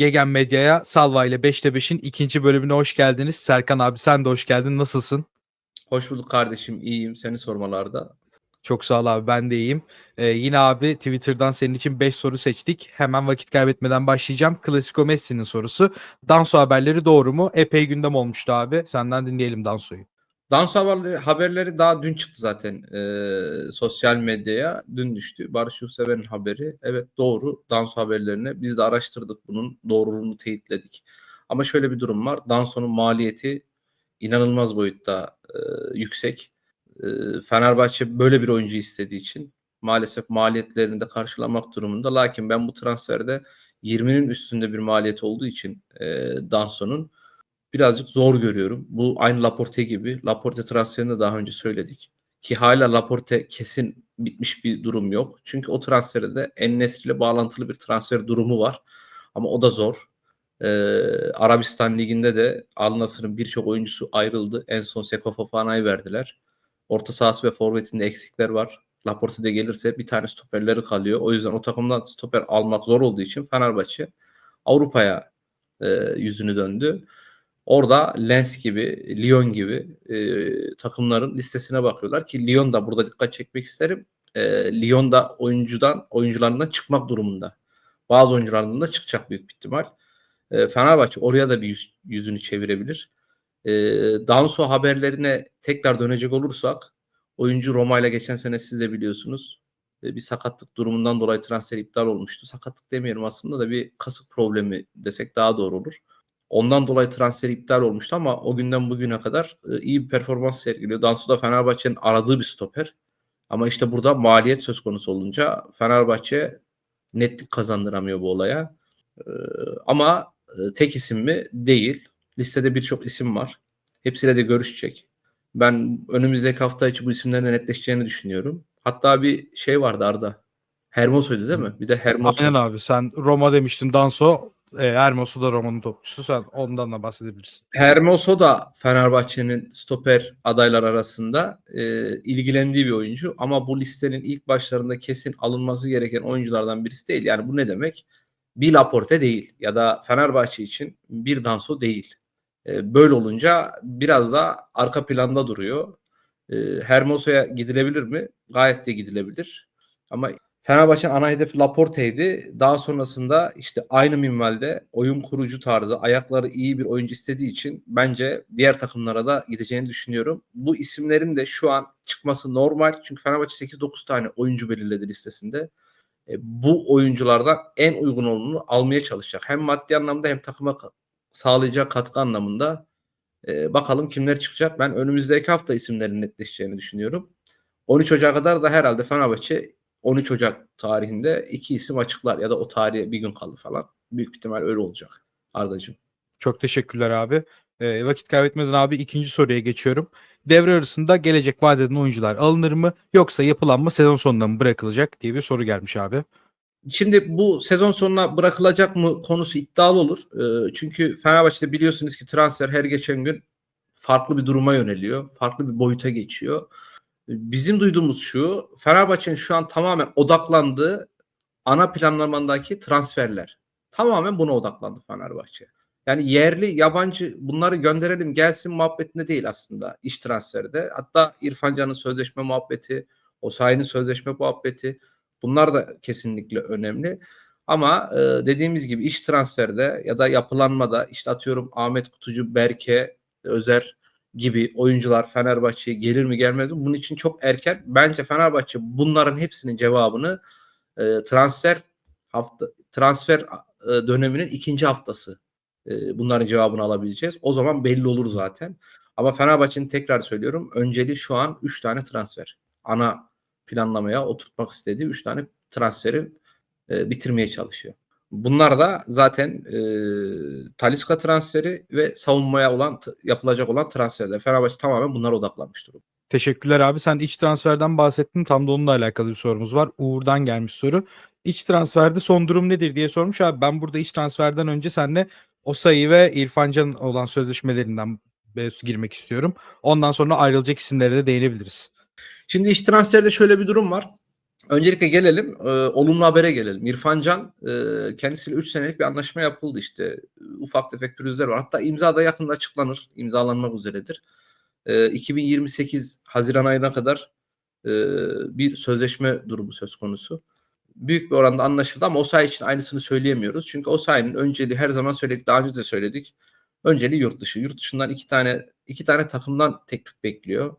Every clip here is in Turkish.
Gegen Medya'ya Salva ile 5'te 5'in ikinci bölümüne hoş geldiniz. Serkan abi sen de hoş geldin. Nasılsın? Hoş bulduk kardeşim. İyiyim. Seni sormalarda. Çok sağ ol abi ben de iyiyim. Ee, yine abi Twitter'dan senin için 5 soru seçtik. Hemen vakit kaybetmeden başlayacağım. Klasiko Messi'nin sorusu. Danso haberleri doğru mu? Epey gündem olmuştu abi. Senden dinleyelim Danso'yu. Danso haberleri, daha dün çıktı zaten ee, sosyal medyaya. Dün düştü. Barış Yurtsever'in haberi. Evet doğru. Danso haberlerini biz de araştırdık. Bunun doğruluğunu teyitledik. Ama şöyle bir durum var. Danso'nun maliyeti inanılmaz boyutta e, yüksek. E, Fenerbahçe böyle bir oyuncu istediği için maalesef maliyetlerini de karşılamak durumunda. Lakin ben bu transferde 20'nin üstünde bir maliyet olduğu için e, Danso'nun birazcık zor görüyorum. Bu aynı Laporte gibi. Laporte transferini daha önce söyledik. Ki hala Laporte kesin bitmiş bir durum yok. Çünkü o transferde de Ennesri ile bağlantılı bir transfer durumu var. Ama o da zor. Ee, Arabistan Ligi'nde de Al Nassr'ın birçok oyuncusu ayrıldı. En son Seko Fofana'yı verdiler. Orta sahası ve forvetinde eksikler var. Laporte de gelirse bir tane stoperleri kalıyor. O yüzden o takımdan stoper almak zor olduğu için Fenerbahçe Avrupa'ya e, yüzünü döndü. Orada Lens gibi, Lyon gibi e, takımların listesine bakıyorlar ki Lyon da burada dikkat çekmek isterim. E, Lyon da oyuncudan, oyuncularından çıkmak durumunda. Bazı oyuncularından da çıkacak büyük bir ihtimal. E, Fenerbahçe oraya da bir yüz, yüzünü çevirebilir. E, Danso haberlerine tekrar dönecek olursak oyuncu Roma ile geçen sene siz de biliyorsunuz e, bir sakatlık durumundan dolayı transfer iptal olmuştu. Sakatlık demeyelim aslında da bir kasık problemi desek daha doğru olur. Ondan dolayı transfer iptal olmuştu ama o günden bugüne kadar e, iyi bir performans sergiliyor. Dansu da Fenerbahçe'nin aradığı bir stoper. Ama işte burada maliyet söz konusu olunca Fenerbahçe netlik kazandıramıyor bu olaya. E, ama e, tek isim mi? Değil. Listede birçok isim var. Hepsiyle de görüşecek. Ben önümüzdeki hafta içi bu isimlerin netleşeceğini düşünüyorum. Hatta bir şey vardı Arda. Hermoso'ydu değil mi? Bir de Hermoso. Aynen abi sen Roma demiştin Danso. E, Hermoso da Roma'nın topçusu. Sen ondan da bahsedebilirsin. Hermoso da Fenerbahçe'nin stoper adaylar arasında e, ilgilendiği bir oyuncu ama bu listenin ilk başlarında kesin alınması gereken oyunculardan birisi değil. Yani bu ne demek? Bir Laporte değil ya da Fenerbahçe için bir Danso değil. E, böyle olunca biraz da arka planda duruyor. E, Hermoso'ya gidilebilir mi? Gayet de gidilebilir. Ama Fenerbahçe'nin ana hedefi Laporte'ydi. Daha sonrasında işte aynı minvalde oyun kurucu tarzı, ayakları iyi bir oyuncu istediği için bence diğer takımlara da gideceğini düşünüyorum. Bu isimlerin de şu an çıkması normal. Çünkü Fenerbahçe 8-9 tane oyuncu belirledi listesinde. E, bu oyunculardan en uygun olanını almaya çalışacak. Hem maddi anlamda hem takıma sağlayacak katkı anlamında. E, bakalım kimler çıkacak. Ben önümüzdeki hafta isimlerin netleşeceğini düşünüyorum. 13 Ocak'a kadar da herhalde Fenerbahçe 13 Ocak tarihinde iki isim açıklar ya da o tarihe bir gün kaldı falan. Büyük ihtimal öyle olacak Arda'cığım. Çok teşekkürler abi. E, vakit kaybetmeden abi ikinci soruya geçiyorum. Devre arasında gelecek vadeden oyuncular alınır mı yoksa yapılanma sezon sonunda mı bırakılacak diye bir soru gelmiş abi. Şimdi bu sezon sonuna bırakılacak mı konusu iddialı olur. E, çünkü Fenerbahçe'de biliyorsunuz ki transfer her geçen gün farklı bir duruma yöneliyor. Farklı bir boyuta geçiyor. Bizim duyduğumuz şu, Fenerbahçe'nin şu an tamamen odaklandığı ana planlamandaki transferler. Tamamen buna odaklandı Fenerbahçe. Yani yerli, yabancı bunları gönderelim gelsin muhabbetinde değil aslında iş transferde. Hatta İrfan Can'ın sözleşme muhabbeti, Osayi'nin sözleşme muhabbeti bunlar da kesinlikle önemli. Ama e, dediğimiz gibi iş transferde ya da yapılanmada işte atıyorum Ahmet Kutucu, Berke, Özer gibi oyuncular Fenerbahçe'ye gelir mi gelmez mi? Bunun için çok erken. Bence Fenerbahçe bunların hepsinin cevabını e, transfer hafta transfer e, döneminin ikinci haftası e, bunların cevabını alabileceğiz. O zaman belli olur zaten. Ama Fenerbahçe'nin tekrar söylüyorum önceliği şu an 3 tane transfer. Ana planlamaya oturtmak istediği 3 tane transferi e, bitirmeye çalışıyor. Bunlar da zaten e, Taliska transferi ve savunmaya olan yapılacak olan transferler. Fenerbahçe tamamen bunlara odaklanmış durumda. Teşekkürler abi. Sen iç transferden bahsettin. Tam da onunla alakalı bir sorumuz var. Uğur'dan gelmiş soru. İç transferde son durum nedir diye sormuş abi. Ben burada iç transferden önce seninle Osayi ve İrfan Can olan sözleşmelerinden girmek istiyorum. Ondan sonra ayrılacak isimlere de değinebiliriz. Şimdi iç transferde şöyle bir durum var. Öncelikle gelelim, eee, olumlu habere gelelim. İrfan Can, eee, kendisiyle 3 senelik bir anlaşma yapıldı işte. Ufak tefek pürüzler var. Hatta imza da yakında açıklanır. İmzalanmak üzeredir. Eee, 2028 haziran ayına kadar, eee, bir sözleşme durumu söz konusu. Büyük bir oranda anlaşıldı ama Osayi için aynısını söyleyemiyoruz. Çünkü Osayi'nin önceliği her zaman söyledik, daha önce de söyledik. Önceliği yurt dışı. Yurt dışından 2 tane 2 tane takımdan teklif bekliyor.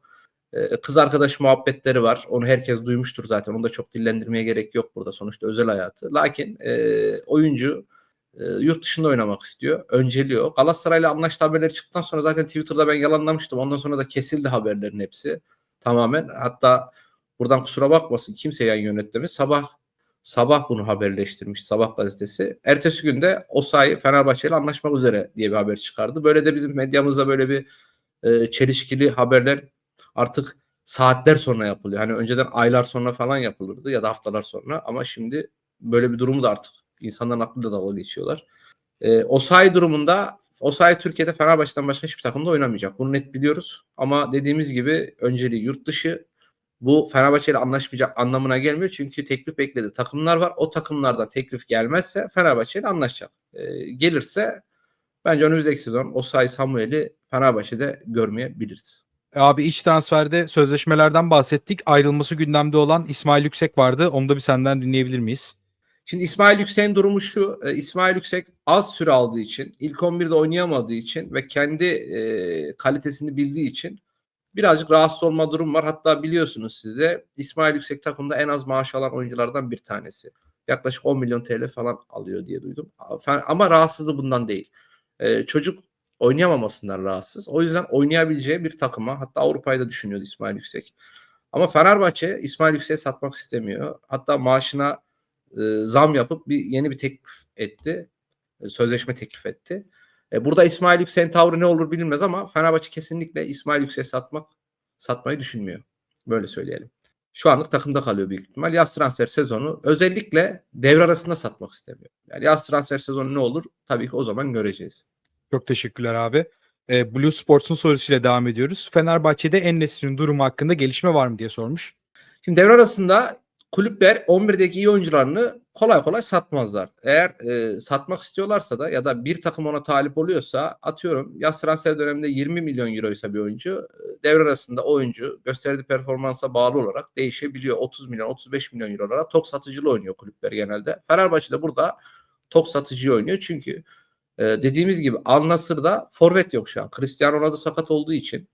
Eee, kız arkadaş muhabbetleri var. Onu herkes duymuştur zaten. Onu da çok dillendirmeye gerek yok burada. Sonuçta özel hayatı. Lakin, eee, oyuncu, eee, yurt dışında oynamak istiyor. Önceliği o. Galatasaray'la anlaştı haberleri çıktıktan sonra zaten Twitter'da ben yalanlamıştım. Ondan sonra da kesildi haberlerin hepsi tamamen. Hatta buradan kusura bakmasın kimse yayın yönetmeni. Sabah sabah bunu haberleştirmiş Sabah gazetesi. Ertesi gün de Osayi Fenerbahçe'yle anlaşmak üzere diye bir haber çıkardı. Böyle de bizim medyamızda böyle bir, eee, çelişkili haberler artık saatler sonra yapılıyor. Hani önceden aylar sonra falan yapılırdı ya da haftalar sonra ama şimdi böyle bir durumu da artık insanların aklıyla dalga geçiyorlar. Eee, Osayi durumunda Osayi Türkiye'de Fenerbahçe'den başka hiçbir takımda oynamayacak. Bunu net biliyoruz ama dediğimiz gibi önceliği yurt dışı. Bu Fenerbahçe'yle anlaşmayacak anlamına gelmiyor. Çünkü teklif beklediği takımlar var. O takımlardan teklif gelmezse Fenerbahçe'yle anlaşacak. Eee, gelirse bence önümüzdeki sezon Osayi Samuel'i Fenerbahçe'de görmeyebiliriz. E, abi iç transferde sözleşmelerden bahsettik. Ayrılması gündemde olan İsmail Yüksek vardı. Onu da bir senden dinleyebilir miyiz? Şimdi İsmail Yüksek'in durumu şu. e, İsmail Yüksek az süre aldığı için, ilk 11'de oynayamadığı için ve kendi e, kalitesini bildiği için birazcık rahatsız olma durum var. Hatta biliyorsunuz siz de İsmail Yüksek takımda en az maaş alan oyunculardan bir tanesi. Yaklaşık 10 milyon TL falan alıyor diye duydum. Ama rahatsızlığı bundan değil. E, çocuk oynayamamasından rahatsız. O yüzden oynayabileceği bir takıma hatta Avrupa'yı da düşünüyordu İsmail Yüksek. Ama Fenerbahçe İsmail Yüksek'i satmak istemiyor. Hatta maaşına e, zam yapıp bir yeni bir teklif etti. E, sözleşme teklif etti. E, burada İsmail Yüksek'in tavrı ne olur bilinmez ama Fenerbahçe kesinlikle İsmail Yüksek'i satmak satmayı düşünmüyor. Böyle söyleyelim. Şu anlık takımda kalıyor büyük ihtimal. Yaz transfer sezonu özellikle devre arasında satmak istemiyor. Yani yaz transfer sezonu ne olur? Tabii ki o zaman göreceğiz. Çok teşekkürler abi. E, Blue Sports'un sorusuyla devam ediyoruz. Fenerbahçe'de En-Nesyri'nin durumu hakkında gelişme var mı diye sormuş. Şimdi devre arasında kulüpler 11'deki iyi oyuncularını kolay kolay satmazlar. Eğer e, satmak istiyorlarsa da ya da bir takım ona talip oluyorsa atıyorum yaz transfer döneminde 20 milyon euroysa bir oyuncu e, devre arasında oyuncu gösterdiği performansa bağlı olarak değişebiliyor. 30 milyon 35 milyon eurolara tok satıcılı oynuyor kulüpler genelde. Fenerbahçe de burada tok satıcı oynuyor çünkü e, dediğimiz gibi Al Nassr'da forvet yok şu an. Cristiano Ronaldo sakat olduğu için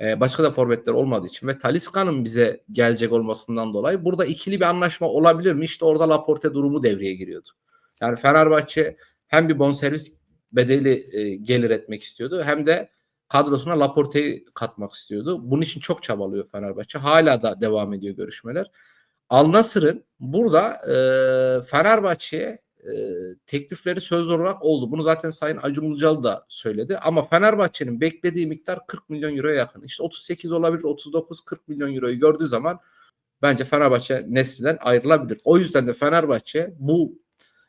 e, başka da forvetler olmadığı için ve Talisca'nın bize gelecek olmasından dolayı burada ikili bir anlaşma olabilir mi? İşte orada Laporte durumu devreye giriyordu. Yani Fenerbahçe hem bir bonservis bedeli e, gelir etmek istiyordu hem de kadrosuna Laporte'yi katmak istiyordu. Bunun için çok çabalıyor Fenerbahçe. Hala da devam ediyor görüşmeler. Al Nassr'ın burada e, Fenerbahçe'ye e, teklifleri söz olarak oldu. Bunu zaten Sayın Acun Ilıcalı da söyledi. Ama Fenerbahçe'nin beklediği miktar 40 milyon euroya yakın. İşte 38 olabilir, 39-40 milyon euroyu gördüğü zaman bence Fenerbahçe Nesli'den ayrılabilir. O yüzden de Fenerbahçe bu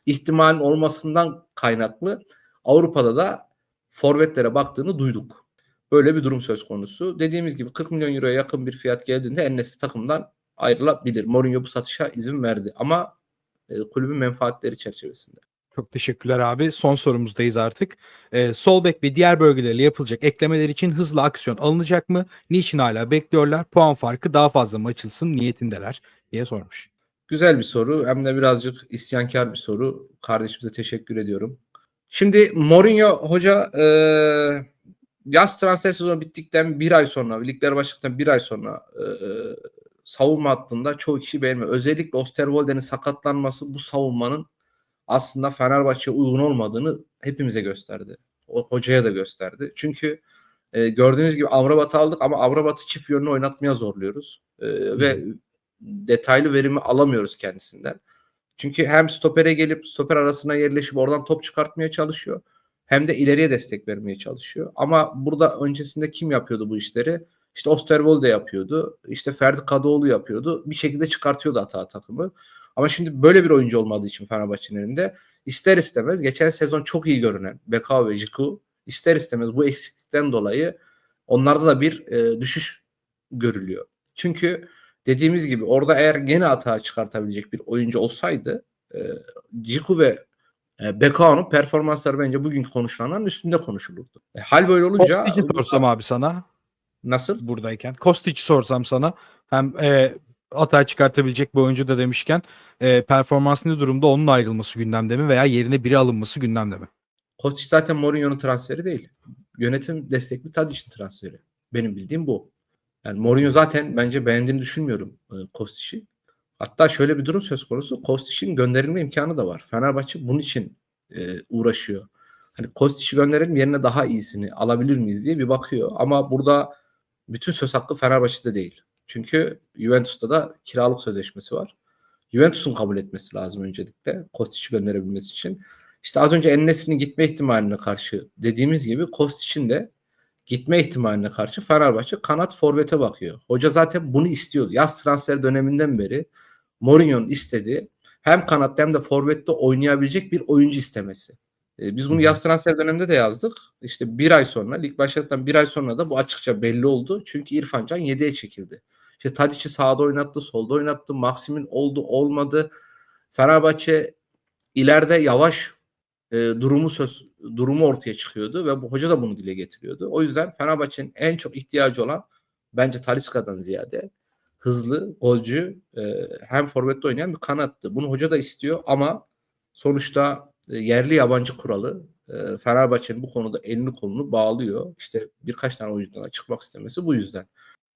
ihtimalin olmasından kaynaklı Avrupa'da da forvetlere baktığını duyduk. Böyle bir durum söz konusu. Dediğimiz gibi 40 milyon euroya yakın bir fiyat geldiğinde En-Nesyri takımdan ayrılabilir. Mourinho bu satışa izin verdi. Ama e, kulübün menfaatleri çerçevesinde. Çok teşekkürler abi. Son sorumuzdayız artık. Ee, sol bek ve diğer bölgelerle yapılacak eklemeler için hızlı aksiyon alınacak mı? Niçin hala bekliyorlar? Puan farkı daha fazla mı açılsın niyetindeler diye sormuş. Güzel bir soru. Hem de birazcık isyankar bir soru. Kardeşimize teşekkür ediyorum. Şimdi Mourinho hoca e, yaz transfer sezonu bittikten bir ay sonra, ligler başladıktan bir ay sonra e, savunma hattında çoğu kişi beğenmiyor. Özellikle Osterwolde'nin sakatlanması bu savunmanın aslında Fenerbahçe'ye uygun olmadığını hepimize gösterdi. O hocaya da gösterdi. Çünkü e, gördüğünüz gibi Amrabat'ı aldık ama Amrabat'ı çift yönlü oynatmaya zorluyoruz. E, ve detaylı verimi alamıyoruz kendisinden. Çünkü hem stopere gelip stoper arasına yerleşip oradan top çıkartmaya çalışıyor. Hem de ileriye destek vermeye çalışıyor. Ama burada öncesinde kim yapıyordu bu işleri? İşte Osterwolde yapıyordu. İşte Ferdi Kadıoğlu yapıyordu. Bir şekilde çıkartıyordu hata takımı. Ama şimdi böyle bir oyuncu olmadığı için Fenerbahçe'nin elinde ister istemez geçen sezon çok iyi görünen Bekao ve Jiku ister istemez bu eksiklikten dolayı onlarda da bir e, düşüş görülüyor. Çünkü dediğimiz gibi orada eğer gene hata çıkartabilecek bir oyuncu olsaydı e, Ciku ve e, Bekao'nun performansları bence bugünkü konuşulanların üstünde konuşulurdu. E, hal böyle olunca Kostic'i sorsam abi sana nasıl? buradayken. Kostic sorsam sana hem e, hata çıkartabilecek bir oyuncu da demişken e, performansı ne durumda onun ayrılması gündemde mi veya yerine biri alınması gündemde mi? Kostic zaten Mourinho'nun transferi değil. Yönetim destekli Tadic'in transferi. Benim bildiğim bu. Yani Mourinho zaten bence beğendiğini düşünmüyorum e, Kostic'i. Hatta şöyle bir durum söz konusu. Kostic'in gönderilme imkanı da var. Fenerbahçe bunun için e, uğraşıyor. Hani Kostic'i gönderelim yerine daha iyisini alabilir miyiz diye bir bakıyor. Ama burada bütün söz hakkı Fenerbahçe'de değil. Çünkü Juventus'ta da kiralık sözleşmesi var. Juventus'un kabul etmesi lazım öncelikle Kostic'i gönderebilmesi için. İşte az önce Ennes'in gitme ihtimaline karşı dediğimiz gibi Kostic'in de gitme ihtimaline karşı Fenerbahçe kanat forvete bakıyor. Hoca zaten bunu istiyordu. Yaz transfer döneminden beri Mourinho'nun istediği hem kanatta hem de forvette oynayabilecek bir oyuncu istemesi. E, biz bunu yaz transfer döneminde de yazdık. İşte bir ay sonra, lig başladıktan bir ay sonra da bu açıkça belli oldu. Çünkü İrfan Can 7'ye çekildi. İşte Tadic'i sağda oynattı, solda oynattı. Maksim'in oldu, olmadı. Fenerbahçe ileride yavaş e, durumu söz durumu ortaya çıkıyordu ve bu hoca da bunu dile getiriyordu. O yüzden Fenerbahçe'nin en çok ihtiyacı olan bence Talisca'dan ziyade hızlı, golcü, e, hem forvette oynayan bir kanattı. Bunu hoca da istiyor ama sonuçta yerli yabancı kuralı e, Fenerbahçe'nin bu konuda elini kolunu bağlıyor. İşte birkaç tane oyuncudan da çıkmak istemesi bu yüzden.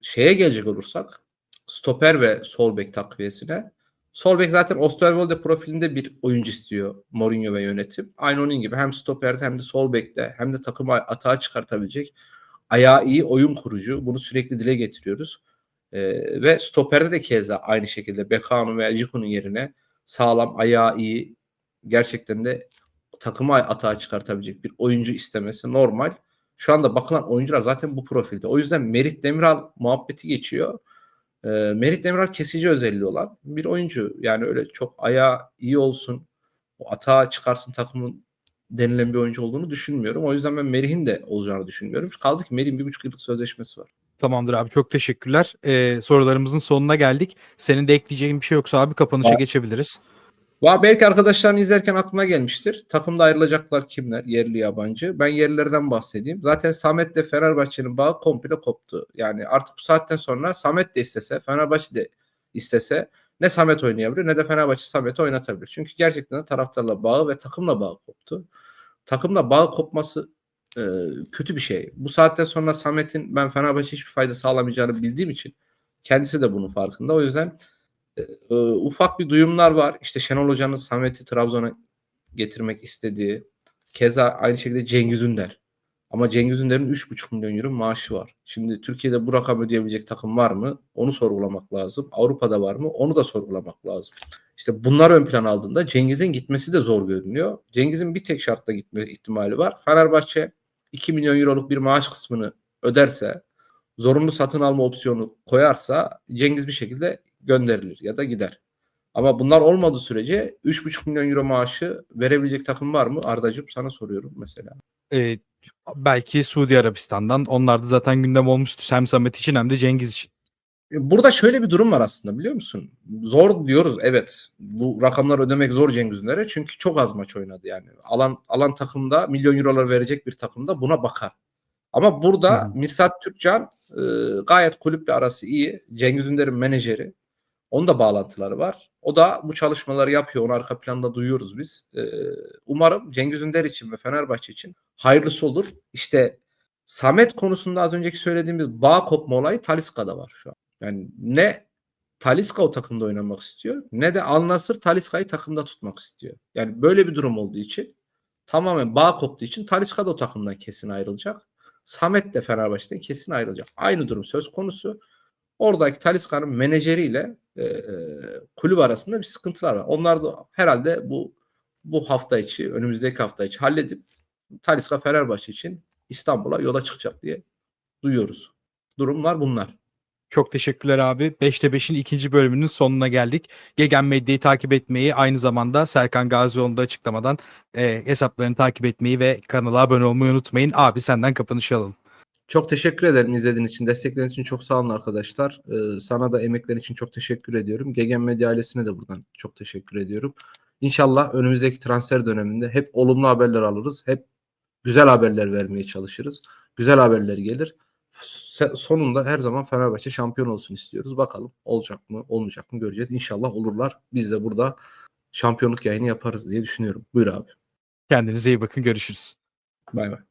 Şeye gelecek olursak stoper ve sol bek takviyesine Sol bek zaten Osterwolde profilinde bir oyuncu istiyor Mourinho ve yönetim. Aynı onun gibi hem stoperde hem de sol bekte hem de takımı atağa çıkartabilecek ayağı iyi oyun kurucu. Bunu sürekli dile getiriyoruz. Ee, ve stoperde de keza aynı şekilde Bekano veya Jiku'nun yerine sağlam, ayağı iyi, gerçekten de takımı atağa çıkartabilecek bir oyuncu istemesi normal. Şu anda bakılan oyuncular zaten bu profilde. O yüzden Merit Demiral muhabbeti geçiyor. E, Merit Demiral kesici özelliği olan bir oyuncu. Yani öyle çok ayağı iyi olsun, o atağa çıkarsın takımın denilen bir oyuncu olduğunu düşünmüyorum. O yüzden ben Merih'in de olacağını düşünmüyorum. Kaldı ki Merih'in bir buçuk yıllık sözleşmesi var. Tamamdır abi çok teşekkürler. E, sorularımızın sonuna geldik. Senin de ekleyeceğin bir şey yoksa abi kapanışa Var. geçebiliriz. Belki arkadaşların izlerken aklına gelmiştir. Takımda ayrılacaklar kimler? Yerli yabancı. Ben yerlilerden bahsedeyim. Zaten Samet de Fenerbahçe'nin bağı komple koptu. Yani artık bu saatten sonra Samet de istese, Fenerbahçe de istese ne Samet oynayabilir ne de Fenerbahçe Samet'i oynatabilir. Çünkü gerçekten de taraftarla bağı ve takımla bağı koptu. Takımla bağı kopması e, kötü bir şey. Bu saatten sonra Samet'in ben Fenerbahçe hiçbir fayda sağlamayacağını bildiğim için kendisi de bunun farkında. O yüzden e, ufak bir duyumlar var. İşte Şenol Hoca'nın Samet'i Trabzon'a getirmek istediği. Keza aynı şekilde Cengiz Ünder. Ama Cengiz Ünder'in 3,5 milyon euro maaşı var. Şimdi Türkiye'de bu rakam ödeyebilecek takım var mı? Onu sorgulamak lazım. Avrupa'da var mı? Onu da sorgulamak lazım. İşte bunlar ön plan aldığında Cengiz'in gitmesi de zor görünüyor. Cengiz'in bir tek şartla gitme ihtimali var. Fenerbahçe 2 milyon euroluk bir maaş kısmını öderse, zorunlu satın alma opsiyonu koyarsa Cengiz bir şekilde gönderilir ya da gider. Ama bunlar olmadığı sürece 3,5 milyon euro maaşı verebilecek takım var mı? Ardacığım sana soruyorum mesela. E, belki Suudi Arabistan'dan. Onlar da zaten gündem olmuştu hem Samet için hem de Cengiz için. E, Burada şöyle bir durum var aslında biliyor musun? Zor diyoruz evet. Bu rakamları ödemek zor Cengiz Ünder'e çünkü çok az maç oynadı yani. Alan alan takımda milyon eurolar verecek bir takımda buna bakar. Ama burada hı. Mirsat Türkcan e, gayet kulüple arası iyi. Cengiz Ünder'in menajeri. Onun da bağlantıları var. O da bu çalışmaları yapıyor. Onu arka planda duyuyoruz biz. E, umarım Cengiz Ünder için ve Fenerbahçe için hayırlısı olur. İşte Samet konusunda az önceki söylediğimiz bağ kopma olayı Talisca'da var şu an. Yani ne Talisca o takımda oynamak istiyor ne de Al Nassr Talisca'yı takımda tutmak istiyor. Yani böyle bir durum olduğu için tamamen bağ koptuğu için Talisca da o takımdan kesin ayrılacak. Samet de Fenerbahçe'den kesin ayrılacak. Aynı durum söz konusu. Oradaki Talisca'nın menajeriyle e, e, kulüp arasında bir sıkıntılar var. Onlar da herhalde bu bu hafta içi, önümüzdeki hafta içi halledip Talisca Fenerbahçe için İstanbul'a yola çıkacak diye duyuyoruz. Durumlar bunlar. Çok teşekkürler abi. 5'te 5'in ikinci bölümünün sonuna geldik. Gegen Medya'yı takip etmeyi aynı zamanda Serkan Gazioğlu'nun da açıklamadan e, hesaplarını takip etmeyi ve kanala abone olmayı unutmayın. Abi senden kapanışı alalım. Çok teşekkür ederim izlediğin için. Destekleriniz için çok sağ olun arkadaşlar. Ee, sana da emeklerin için çok teşekkür ediyorum. Gegen Medya ailesine de buradan çok teşekkür ediyorum. İnşallah önümüzdeki transfer döneminde hep olumlu haberler alırız. Hep güzel haberler vermeye çalışırız. Güzel haberler gelir. Sonunda her zaman Fenerbahçe şampiyon olsun istiyoruz. Bakalım olacak mı olmayacak mı göreceğiz. İnşallah olurlar. Biz de burada şampiyonluk yayını yaparız diye düşünüyorum. Buyur abi. Kendinize iyi bakın görüşürüz. Bay bay.